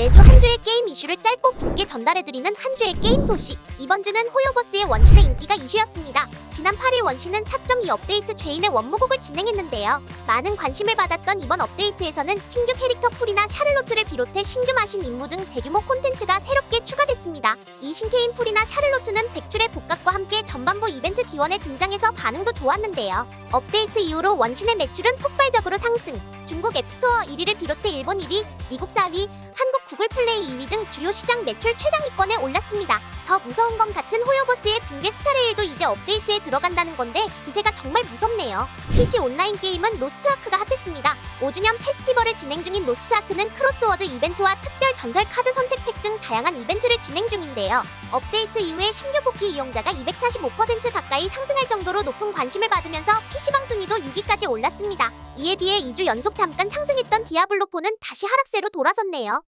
매주 한 주의 게임 이슈를 짧고 굵게 전달해드리는 한 주의 게임 소식. 이번 주는 호요버스의 원신의 인기가 이슈였습니다. 지난 8일 원신은 4.2 업데이트 죄인의 원무곡을 진행했는데요. 많은 관심을 받았던 이번 업데이트에서는 신규 캐릭터 풀이나 샤를로트를 비롯해 신규 마신 임무 등 대규모 콘텐츠가 새롭게 추가됐습니다. 이 신캐인 풀이나 샤를로트는 백출의 복각과 함께 전반부 이벤트 기원에 등장해서 반응도 좋았는데요. 업데이트 이후로 원신의 매출은 폭발적으로 상승. 중국 앱스토어 1위를 비롯해 일본 1위, 미국 4위, 한국 구글 플레이 2위 등 주요 시장 매출 최상위권에 올랐습니다. 더 무서운 건 같은 호요버스의 붕괴 스타레일도 이제 업데이트에 들어간다는 건데 기세가 정말 무섭네요. PC 온라인 게임은 로스트아크가 핫했습니다. 5주년 페스티벌을 진행 중인 로스트아크는 크로스워드 이벤트와 특별 전설 카드 선택팩 등 다양한 이벤트를 진행 중인데요. 업데이트 이후에 신규 복귀 이용자가 245% 가까이 상승할 정도로 높은 관심을 받으면서 PC방 순위도 6위까지 올랐습니다. 이에 비해 2주 연속 잠깐 상승했던 디아블로4는 다시 하락세로 돌아섰네요.